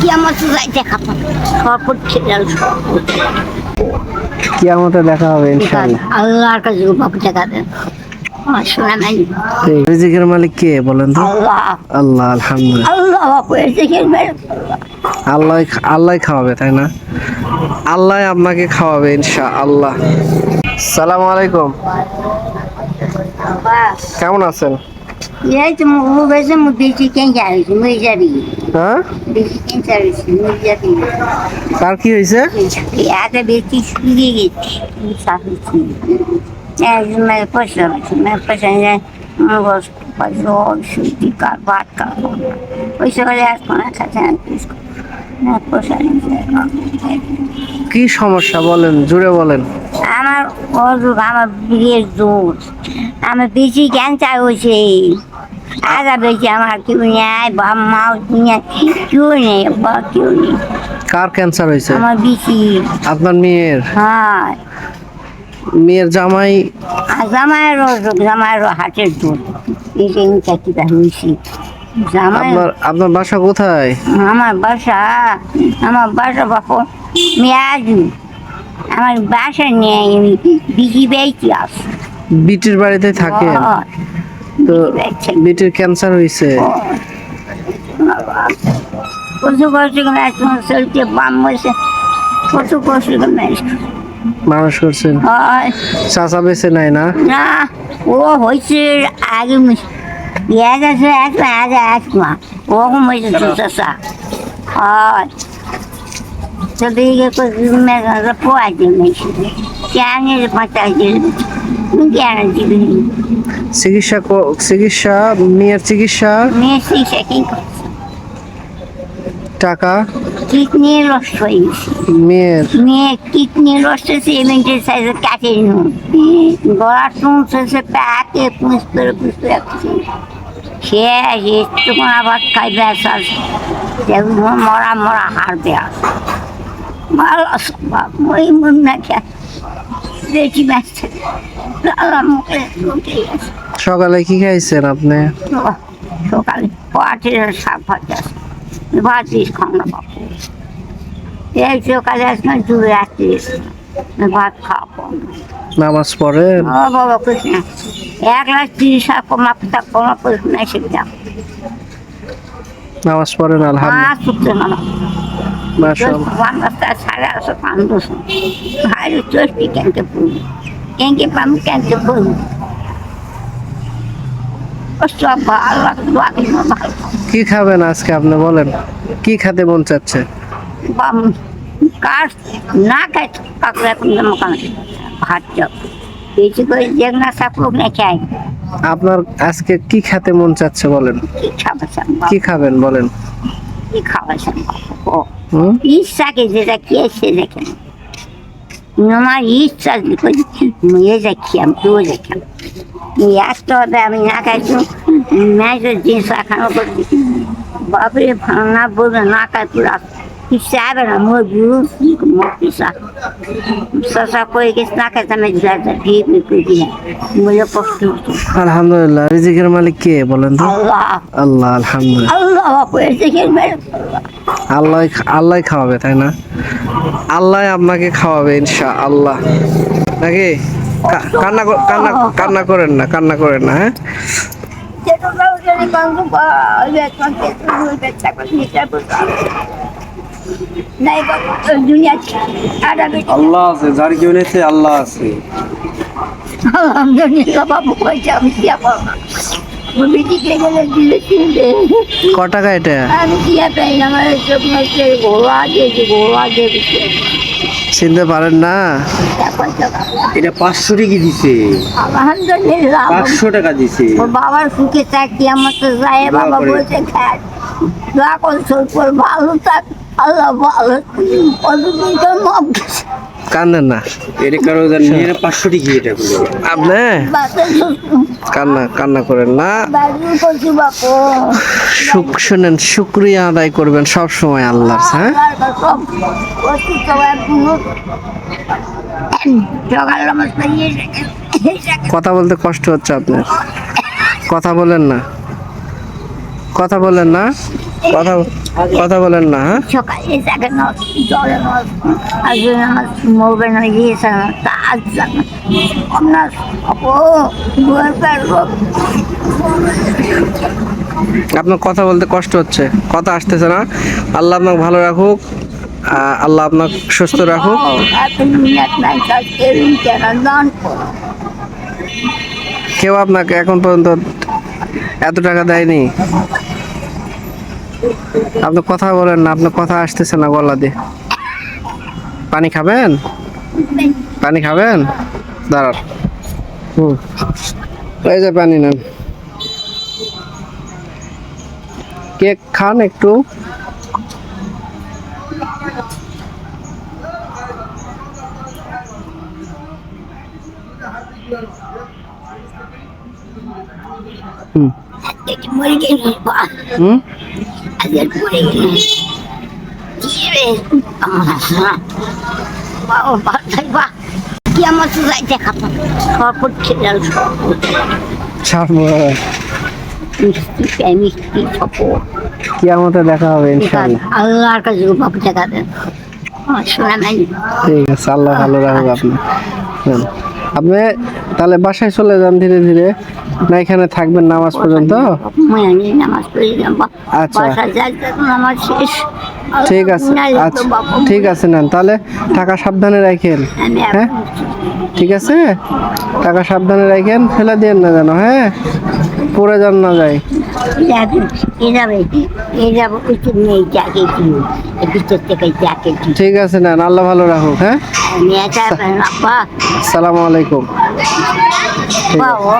কি আমার তো যাইতে সরপট খেয়ে সরপট কিয়ামতে দেখা হবে ইনশাআল্লাহ আল্লাহর কাছে টাকা দেন। রিজিকের মালিক কে বলেন তো? আল্লাহ। আল্লাহ আলহামদুলিল্লাহ। আল্লাহ খাওয়াবে তাই না? আল্লাহ আপনাকে খাওয়াবে ইনশা আল্লাহ সালাম আলাইকুম। কেমন আছেন? এই তো মুখ বেশি মুখ বেশি কেন যাবি মুই যাবি হ্যাঁ বেশি কেন যাবি মুই যাবি কার কি হয়েছে আগে বেশি শুকিয়ে গেছি সাফিছি একজন মেয়ে পয়সা আছে মেয়ে পয়সা নিয়ে মগজ পয়সা সুতি কার ভাত কার পয়সা করে আর কোনো খাচ্ছে না কি সমস্যা বলেন জুড়ে বলেন। আমার অযোগ আমার বিয়ের জোর। আমার বেশি ক্যান্সার হয়েছে। আগা বেশি আমার কেউ নেই বা মাও নেই কেউ নেই বা কেউ নেই কার ক্যান্সার হয়েছে? আমার বেশি আপনার মেয়ের? হ্যাঁ। মেয়ের জামাই? আর জামাইয়ের অযোগ জামাইয়ের হাটের জোর। এটা আমি চাকরিটা হয়েছি। আপনার আপনার বাসা কোথায়? আমার বাসা আমার বাসা বাপু মেয়াজু আমার বাসা নেই আমি বিজি বেঁচে আছি। বিটির বাড়িতে থাকেন? হ্যাঁ, তো বিটির ক্যান্সার হয়েছে কত কষ্ট করে একজন চলতে বাম বসে কত কষ্ট করে। মানুষ করছেন? হয়। চাচা বেছে নাই না? না ও হয়েছে আগে ইয়ে গেছে এক মা আগে এক মা ওরকম হয়েছে চাষা হয় তো দিকে পোয়াই দিন কেন পাঁচাই দিন কেন দিবি চিকিৎসা চিকিৎসা মেয়ের চিকিৎসা মেয়ে শিখে কি টাকা কিডনি নষ্ট হয়ে গেছে। মেয়ের? মেয়ে কিডনি নষ্ট সিমেন্টের সাইজে কাটে নি গলা টুনছে প্যাকে পুষ করে পুষ করে রাখছে। সে একটু আবার খাইবে আসাস যেগুলো মরা মরা হারবে আস ভালো মই মন না খেয়ে। দেখি ব্যস্ত আল্লাহ মুখে সকালে কি খাইছেন আপনি? সকালে পাটের শাক ভাজা দিস খাওয়া পাবো এই সকালে আসলে দু রাত্রি ভাত খাওয়াবো নামাজ পড়েন ও বাবা কৃষ্ণ। এক লাখ তিরিশ হাজার কমা পিতা কমা কৃষ্ণ যাও নামাজ পড়েন আলহামদুলিল্লাহ। মাশাআল্লাহ। সাড়ে আটশো পাঁচ ভাই চষ্টি কেনকে পড়ব? কেনকে পাবো কেনকে পড়ব ও সব ভালো লাগে ভালো কি খাবেন আজকে আপনি বলেন? কি খেতে মন চাচ্ছে? না খাই কাকলে এখন মকান ভাত চাপ। বেশি করে যেগুলো সাপুক না খাই। আপনার আজকে কি খেতে মন চাচ্ছে বলেন? কি কি খাবেন বলেন? কি ও হুম? ইচ্ছাকে যেটা খেয়েছে দেখেন আমার ইচ্ছা মেয়ে যাচ্ছি আমি তুও দেখেন একটা হবে আমি না খাইছি ম্যাচের জিনিস এখনও করছি বাপরে না বলবে না খাই পুরা মোর গুরু মোর পিসা শশা করে গেছে না খাইতে আমি যা যা দিয়ে করে দিয়ে বলে কষ্ট হতো আলহামদুলিল্লাহ রিজিকের মালিক কে বলেন তো? আল্লাহ আল্লাহ আলহামদুলিল্লাহ। আল্লাহ বাপরে দেখে আল্লাহ আল্লাহ খাওয়াবে তাই না? আল্লাহ আপনাকে খাওয়াবে ইনশা আল্লাহ নাকি কান্না কান্না কান্না করেন না কান্না করেন না হ্যাঁ? আল্লাহ আছে যার কেউ আল্লাহ আছে। ক টাকা এটা? চিনতে পারেন না? এটা পাঁচশো টাকা দিছে। আলহামদুলিল্লাহ পাঁচশো টাকা দিছে। বাবার সুখে থাকি আমার তো যায় বাবা। বলছে দোয়া ভালো থাক। আল্লাহ ভালো। কান্দেন না। এটা কারও নিয়ে পাঁচশো টাকা এটা আপনি? কান্না কান্না করেন না। সুখ শুনেন শুক্রিয়া আদায় করবেন সব সময় আল্লাহর হ্যাঁ কথা বলতে কষ্ট হচ্ছে আপনার। কথা বলেন না। কথা বলেন না। কথা কথা বলেন না হ্যাঁ? সকালে জাগে নামাজ জলে নামাজ আজকে নামাজ মরবে না গিয়েছে না তার আপনার অপো আপনার কথা বলতে কষ্ট হচ্ছে কথা আসতেছে না। আল্লাহ আপনাকে ভালো রাখুক আল্লাহ আপনাকে সুস্থ রাখুক। কেউ আপনাকে এখন পর্যন্ত এত টাকা দেয়নি। আপনি কথা বলেন না আপনার কথা আসতেছে না গলা দিয়ে। পানি খাবেন? পানি খাবেন? দাঁড়ান। হুম। এই যে পানি নেন। কেক খান একটু। হুম? আজকে মরে গেল। হুম আজকে মরে গেল কি রে। আমার হাসনা বাবা। বাসাই বা কি আমার তো যাইতে খাব সরপট খেলাম সরপট ছাড়বো। মিষ্টি মিষ্টি সপট কিয়ামতে দেখা হবে ইনশাআল্লাহ। আল্লাহর কাছে বাবু ঠিক আছে আল্লাহ ভালো রাখুক আপনি হুম। আপনি তাহলে বাসায় চলে যান ধীরে ধীরে। না এখানে থাকবেন নামাজ পর্যন্ত? আচ্ছা। ঠিক আছে আচ্ছা। ঠিক আছে নেন তাহলে টাকা সাবধানে রাখেন। হ্যাঁ? ঠিক আছে? টাকা সাবধানে রাখেন ফেলে দিয়েন না যেন হ্যাঁ? পড়ে যান না যায়। ঠিক আছে না আল্লাহ ভালো রাখুক হ্যাঁ? আলাইকুম। বাবা।